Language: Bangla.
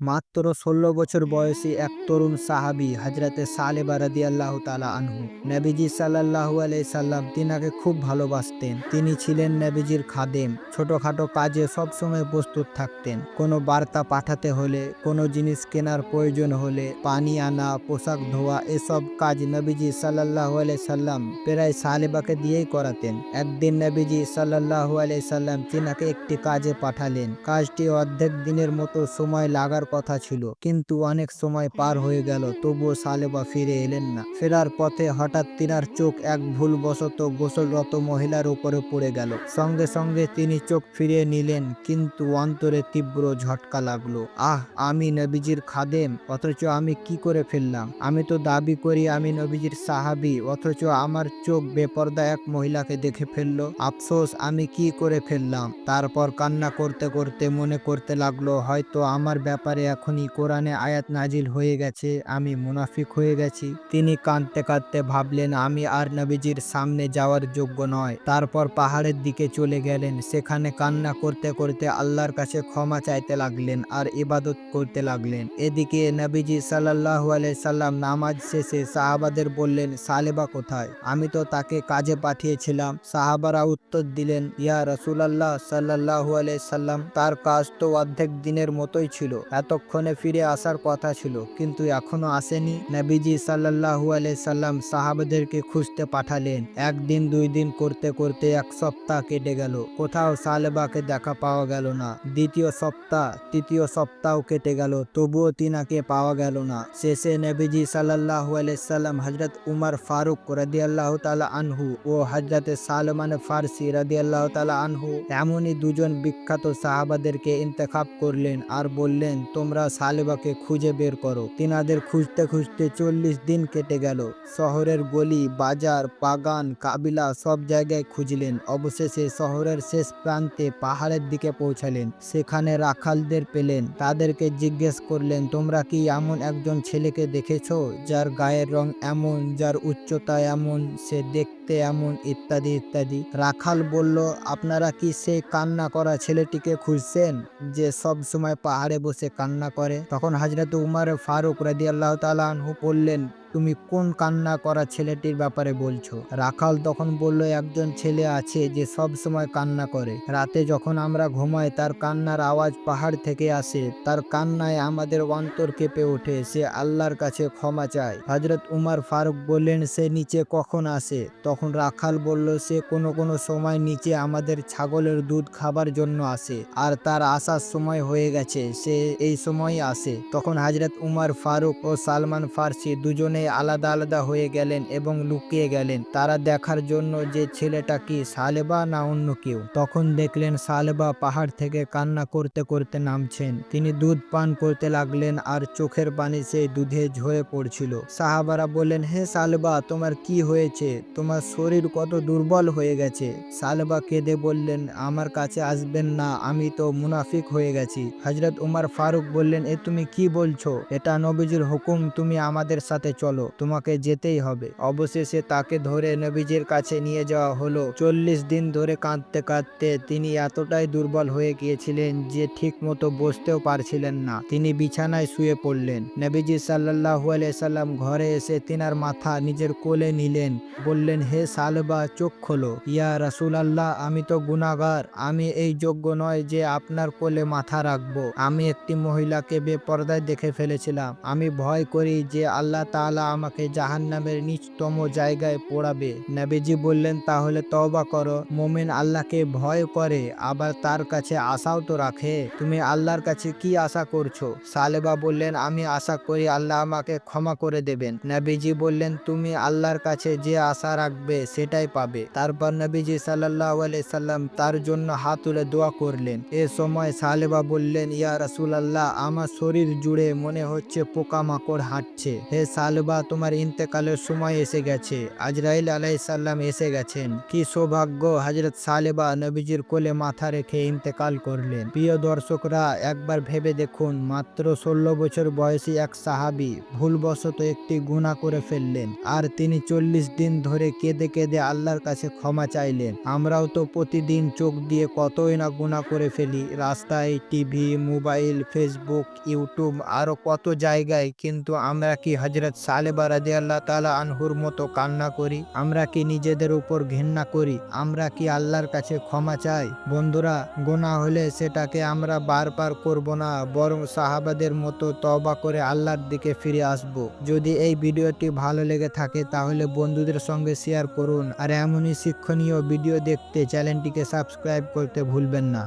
মাত্র ষোলো বছর বয়সী এক তরুণ সাহাবি হজরতে সালেবা রাদি আল্লাহ তালা আনহু। নবীজি সাল্লাহু আলাই সাল্লাম তিনাকে খুব ভালোবাসতেন। তিনি ছিলেন নবীজির খাদেম। ছোটখাটো কাজে সবসময় প্রস্তুত থাকতেন। কোনো বার্তা পাঠাতে হলে, কোনো জিনিস কেনার প্রয়োজন হলে, পানি আনা, পোশাক ধোয়া এসব কাজ নবীজি সাল্লাহু আলাই সাল্লাম প্রায় সালেবাকে দিয়েই করাতেন। একদিন নবীজি সাল্লাহু আলাই সাল্লাম তিনাকে একটি কাজে পাঠালেন। কাজটি অর্ধেক দিনের মতো সময় লাগার কথা ছিল। কিন্তু অনেক সময় পার হয়ে গেল, তবুও সালেবা ফিরে এলেন না। ফেরার পথে হঠাৎ তিনার চোখ এক ভুলবশত গোসলরত মহিলার উপরে পড়ে গেল। সঙ্গে সঙ্গে তিনি চোখ ফিরিয়ে নিলেন, কিন্তু অন্তরে তীব্র ঝটকা লাগল। আহ, আমি নবীজির খাদেম, অথচ আমি কি করে ফেললাম? আমি তো দাবি করি আমি নবীজির সাহাবি, অথচ আমার চোখ বেপর্দা এক মহিলাকে দেখে ফেলল। আফসোস, আমি কি করে ফেললাম? তারপর কান্না করতে করতে মনে করতে লাগল, হয়তো আমার ব্যাপারে এখনই কোরআনে আয়াত নাজিল হয়ে গেছে, আমি মুনাফিক হয়ে গেছি। তিনি কাঁদতে কাঁদতে ভাবলেন, আমি আর নবীজির সামনে যাওয়ার যোগ্য নয়। তারপর পাহাড়ের দিকে চলে গেলেন। সেখানে কান্না করতে করতে আল্লাহর কাছে ক্ষমা চাইতে লাগলেন আর ইবাদত করতে লাগলেন। এদিকে নবীজি সাল্লাহ সাল্লাম নামাজ শেষে সাহাবাদের বললেন, সালেবা কোথায়? আমি তো তাকে কাজে পাঠিয়েছিলাম। সাহাবারা উত্তর দিলেন, ইয়া রসুলাল্লাহ সাল্লাহু সাল্লাম, তার কাজ তো অর্ধেক দিনের মতোই ছিল। এতক্ষণে ফিরে আসার কথা ছিল, কিন্তু এখনও আসেনি। নবীজি সাল্লাহু সাল্লাম সাহাবাদেরকে খুঁজতে পাঠালেন। একদিন, দুই দিন করতে করতে এক সপ্তাহ কেটে গেল। কোথাও সালেবাকে দেখা পাওয়া গেল না। দ্বিতীয় সপ্তাহ, তৃতীয় সপ্তাহ কেটে গেল, তবুও তিনাকে পাওয়া গেল না। শেষে নবীজি সাল্লাহু সাল্লাম হজরত উমর ফারুক রাদিয়াল্লাহু তালা আনহু ও হজরতে সালমান ফার্সি রাদিয়াল্লাহু তালা আনহু এমনই দুজন বিখ্যাত সাহাবাদেরকে ইন্তেখাব করলেন আর বললেন তোমরা সালেবাকে খুঁজে বের করো। তিনাদের খুঁজতে খুঁজতে চল্লিশ দিন কেটে গেল। শহরের গলি, বাজার, বাগান, কাবিলা সব জায়গায় খুঁজলেন। অবশেষে শহরের শেষ প্রান্তে পাহাড়ের দিকে পৌঁছালেন। সেখানে রাখালদের পেলেন। তাদেরকে জিজ্ঞেস করলেন, তোমরা কি এমন একজন ছেলেকে দেখেছ, যার গায়ের রং এমন, যার উচ্চতা এমন, সে দেখতে এমন ইত্যাদি ইত্যাদি। রাখাল বলল, আপনারা কি সেই কান্না করা ছেলেটিকে খুঁজছেন যে সব সময় পাহাড়ে বসে কান্না করে? তখন হাজরত উমার ফারুক রাজি আল্লাহ তালু বললেন তুমি কোন কান্না করা ছেলেটির ব্যাপারে বলছো? রাখাল তখন বলল, একজন ছেলে আছে যে সব সময় কান্না করে। রাতে যখন আমরা ঘুমাই, তার কান্নার আওয়াজ পাহাড় থেকে আসে। তার কান্নায় আমাদের অন্তর কেঁপে ওঠে। সে আল্লাহর কাছে ক্ষমা চায়। হজরত উমার ফারুক বললেন, সে নিচে কখন আসে? তখন রাখাল বলল, সে কোনো কোনো সময় নিচে আমাদের ছাগলের দুধ খাবার জন্য আসে আর তার আসার সময় হয়ে গেছে। সে এই সময় আসে। তখন হজরত উমার ফারুক ও সালমান ফার্সি দুজনে আলাদা আলাদা হয়ে গেলেন এবং লুকিয়ে গেলেন। তারা দেখার জন্য যে ছেলেটা কি, সালেবা না অন্য কেউ? তখন দেখলেন সালেবা পাহাড় থেকে কান্না করতে করতে নামছেন। তিনি দুধ পান করতে লাগলেন আর চোখের পানি সেই দুধে ঝরে পড়ছিল। সাহাবারা বললেন, হে সালেবা, তোমার কি হয়েছে? তোমার শরীর কত দুর্বল হয়ে গেছে? সালেবা কেঁদে বললেন, আমার কাছে আসবেন না, আমি তো মুনাফিক হয়ে গেছি। হজরত উমার ফারুক বললেন, এ তুমি কি বলছো? এটা নবীজির হুকুম, তুমি আমাদের সাথে চলো। তোমাকে যেতেই হবে। অবশেষে তাকে ধরে নবীজির কাছে নিয়ে যাওয়া হলো। চল্লিশ দিন ধরে কাঁদতে কাঁদতে তিনি এতটাই দুর্বল হয়ে গিয়েছিলেন যে ঠিক মতো বসতেও পারছিলেন না। তিনি বিছানায় শুয়ে পড়লেন। নবীজি সাল্লাহু সাল্লাম ঘরে এসে তিনার মাথা নিজের কোলে নিলেন। বললেন, হে সালবা, চোখ খোলো। ইয়া রাসুল আল্লাহ আমি তো গুনাগার আমি এই যোগ্য নয় যে আপনার কোলে মাথা রাখব। আমি একটি মহিলাকে বেপর্দায় দেখে ফেলেছিলাম। আমি ভয় করি যে আল্লাহ তাআলা আমাকে জাহান্নামের নিচতম জায়গায় পোড়াবে। নবীজি বললেন, তাহলে তওবা করো। মোমেন আল্লাহকে ভয় করে, আবার তার কাছে আশাও তো রাখে। তুমি আল্লাহর কাছে কি আশা করছ? সালেবা বললেন, আমি আশা করি আল্লাহ আমাকে ক্ষমা করে দেবেন। নবীজি বললেন, তুমি আল্লাহর কাছে যে আশা রাখবে, সেটাই পাবে। তারপর নবীজি সাল্লাহ সাল্লাম তার জন্য হাত তুলে দোয়া করলেন। এ সময় সালেবা বললেন, ইয়া রাসুল আল্লাহ আমার শরীর জুড়ে মনে হচ্ছে পোকামাকড় হাঁটছে। হে সালেবা সালেবা তোমার ইন্তেকালের সময় এসে গেছে। আজরাইল আলাইসাল্লাম এসে গেছেন। কি সৌভাগ্য হজরত সালেবা নবীজির কোলে মাথা রেখে ইন্তেকাল করলেন। প্রিয় দর্শকরা, একবার ভেবে দেখুন, মাত্র ষোলো বছর বয়সী এক সাহাবি ভুলবশত একটি গুণা করে ফেললেন আর তিনি চল্লিশ দিন ধরে কেঁদে কেঁদে আল্লাহর কাছে ক্ষমা চাইলেন। আমরাও তো প্রতিদিন চোখ দিয়ে কতই না গুণা করে ফেলি। রাস্তায় টিভি, মোবাইল, ফেসবুক, ইউটিউব, আরও কত জায়গায়। কিন্তু আমরা কি হজরত সালেবা রাজি আল্লাহ তালা আনহুর মতো কান্না করি। আমরা কি নিজেদের উপর ঘেন্না করি? আমরা কি আল্লাহর কাছে ক্ষমা চাই? বন্ধুরা গোনা হলে সেটাকে আমরা বারবার করব না, বরং সাহাবাদের মতো তবা করে আল্লাহর দিকে ফিরে আসব। যদি এই ভিডিওটি ভালো লেগে থাকে, তাহলে বন্ধুদের সঙ্গে শেয়ার করুন। আর এমনই শিক্ষণীয় ভিডিও দেখতে চ্যানেলটিকে সাবস্ক্রাইব করতে ভুলবেন না।